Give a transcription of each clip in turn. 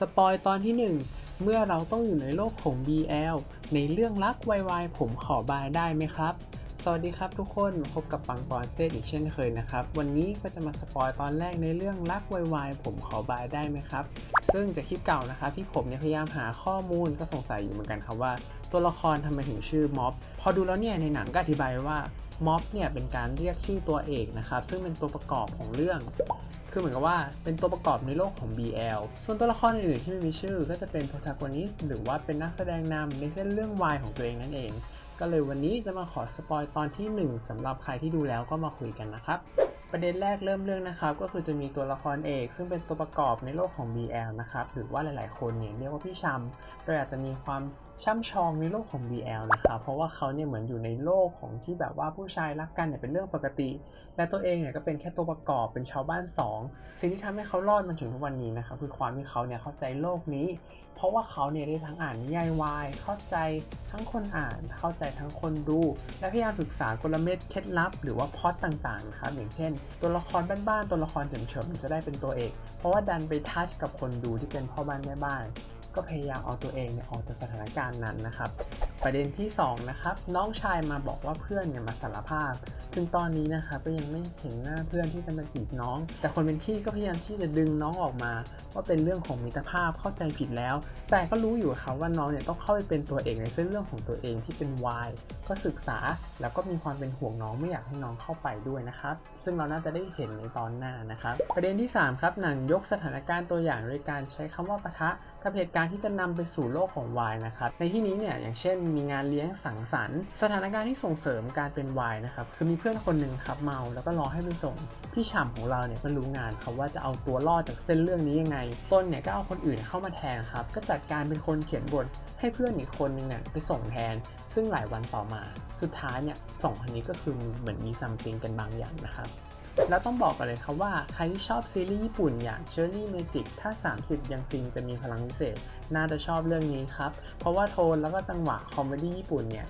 สปอยตอนที่ 1 เมื่อเราต้องอยู่ในโลกของ BL ในเรื่องรักวายๆผมขอบายได้ไหมครับ สวัสดีครับทุกคนพบกับปังปอนเซตอีกเช่นเคยนะครับ วันนี้ก็จะมาสปอยตอนแรกในเรื่องรักวายๆผมขอบายได้ไหมครับ ซึ่งจากคลิปเก่านะครับที่ผมเนี่ยพยายามหาข้อมูลก็สงสัยอยู่เหมือนกันครับว่า ตัวละครทำไมถึงชื่อม็อบ พอดูแล้วเนี่ยในหนังก็อธิบายว่าม็อบเนี่ยเป็นการเรียกชื่อตัวเอกนะครับซึ่งเป็นตัวประกอบของเรื่อง คือเหมือนกับว่าเป็นตัวประกอบในโลกของ BL ส่วนตัวละครอื่นๆที่ไม่มีชื่อ ก็จะเป็นโปรตากนิสหรือว่าเป็นนักแสดงนำในเส้นเรื่องวายของตัวเองนั่นเอง ก็เลยวันนี้จะมาขอสปอยตอนที่ 1สำหรับใครที่ดูแล้วก็มาคุยกันนะครับ ประเด็นแรกเริ่มเรื่องนะครับก็คือจะมีตัวละครเอก ซึ่งเป็นตัวประกอบในโลกของ BL นะครับหรือว่าหลายๆ คนเนี่ยเรียกว่าพี่ชัมโดยอาจจะมีความช่ำชองในโลกของ BL นะครับเพราะว่าเขาเนี่ยเหมือนอยู่ในโลกของที่แบบว่าผู้ชายรักกันเนี่ยเป็นเรื่องปกติ และตัวเองเนี่ยก็เป็นแค่ตัวประกอบเป็นชาวบ้านสองสิ่งที่ทำให้เขารอดมาถึงทุกวันนี้นะครับคือความที่เขาเนี่ยเข้าใจโลกนี้ เพราะว่าเขาเนี่ยได้ทั้งอ่านนิยายวายเข้าใจทั้งคนอ่าน เข้าใจทั้งคนดูและพยายามศึกษากลเม็ดเคล็ดลับ หรือว่าพอตต่างๆนะครับอย่างเช่นตัวละครบ้านๆตัวละครเฉิมๆจะได้เป็นตัวเอก เพราะว่าดันไปทัชกับคนดูที่เป็นพ่อบ้านแม่บ้าน ก็พยายามเอาตัวเองเนี่ยออกจากสถานการณ์นั้นนะครับ ประเด็นที่สองนะครับน้องชายมาบอกว่าเพื่อนเนี่ยมาสารภาพ ถึงตอนนี้นะครับก็ยังไม่เห็นหน้าเพื่อนที่จะมาจีบน้อง แต่คนเป็นพี่ก็พยายามที่จะดึงน้องออกมา ว่าเป็นเรื่องของมิตรภาพเข้าใจผิดแล้ว แต่ก็รู้อยู่ครับว่าน้องเนี่ยต้องเข้าไปเป็นตัวเอกในเส้นเรื่องของตัวเองที่เป็นวายก็ศึกษาแล้วก็มีความเป็นห่วงน้องไม่อยากให้น้องเข้าไปด้วยนะครับ ซึ่งเราน่าจะได้เห็นในตอนหน้านะครับ ประเด็นที่สามครับหนังยกสถานการณ์ตัวอย่างโดยการใช้คำว่าปะทะกับเหตุการณ์ที่จะนำไปสู่โลกของวายนะครับในที่นี้เนี่ยอย่างเช่นมีงานเลี้ยงสังสรรค์ สถานการณ์ที่ส่งเสริมการเป็นวายนะครับคือมีเพื่อนคนหนึ่งครับเมาแล้วก็รอให้ไปส่งพี่ฉ่ำของเราเนี่ยก็รู้งานครับว่าจะเอาตัวรอดจากเส้นเรื่องนี้ยังไง ต้นเนี่ยก็เอาคนอื่นเข้ามาแทนครับก็จัดการเป็นคนเขียนบทให้เพื่อนอีกคนนึงเนี่ยไปส่งแทน ซึ่งหลายวันต่อมา สุดท้ายเนี่ยสองคนนี้ก็คือเหมือนมีซัมติงกันบางอย่างนะครับ แล้วต้องบอกกันเลยครับว่าใครที่ชอบซีรีส์ญี่ปุ่นอย่าง Cherry Magic ถ้า 30 ยังซิงจะมีพลังพิเศษ น่าจะชอบเรื่องนี้ครับ เพราะว่าโทนแล้วก็จังหวะคอมเมดี้ญี่ปุ่นเนี่ย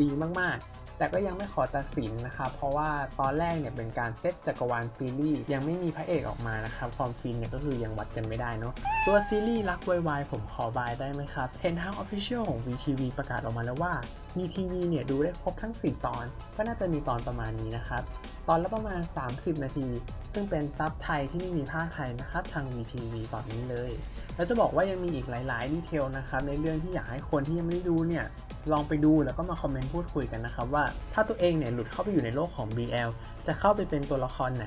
ดีมากๆ แต่ก็ยังไม่ขอตัดสินนะครับเพราะว่าตอนแรกเนี่ยเป็นการเซตจักรวาลซีรีส์ยังไม่มีพระเอกออกมานะครับความฟินเนี่ยก็คือยังวัดกันไม่ได้เนาะตัวซีรีส์รักวายผมขอบายได้ไหมครับเห็นทาง Official ของ VTV ประกาศออกมาแล้วว่า VTV เนี่ยดูได้ครบทั้ง 4 ตอน ก็น่าจะมีตอนประมาณนี้นะครับตอนละประมาณ 30 นาที ซึ่งเป็นซับไทยที่ไม่มีภาคไทยนะครับทาง VTV ตอนนี้เลย แล้วจะบอกว่ายังมีอีกหลาย ๆ ดีเทลนะครับในเรื่องที่อยากให้คนที่ยังไม่ได้ดูเนี่ย ลองไปดูแล้วก็มาคอมเมนต์พูดคุยกันนะครับว่า ถ้าตัวเองเนี่ยหลุดเข้าไปอยู่ในโลกของ BL จะเข้าไปเป็นตัวละครไหน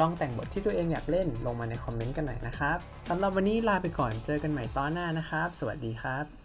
ลองแต่งบทที่ตัวเองอยากเล่นลงมาในคอมเมนต์กันหน่อยนะครับสำหรับวันนี้ลาไปก่อนเจอกันใหม่ตอนหน้านะครับ สวัสดีครับ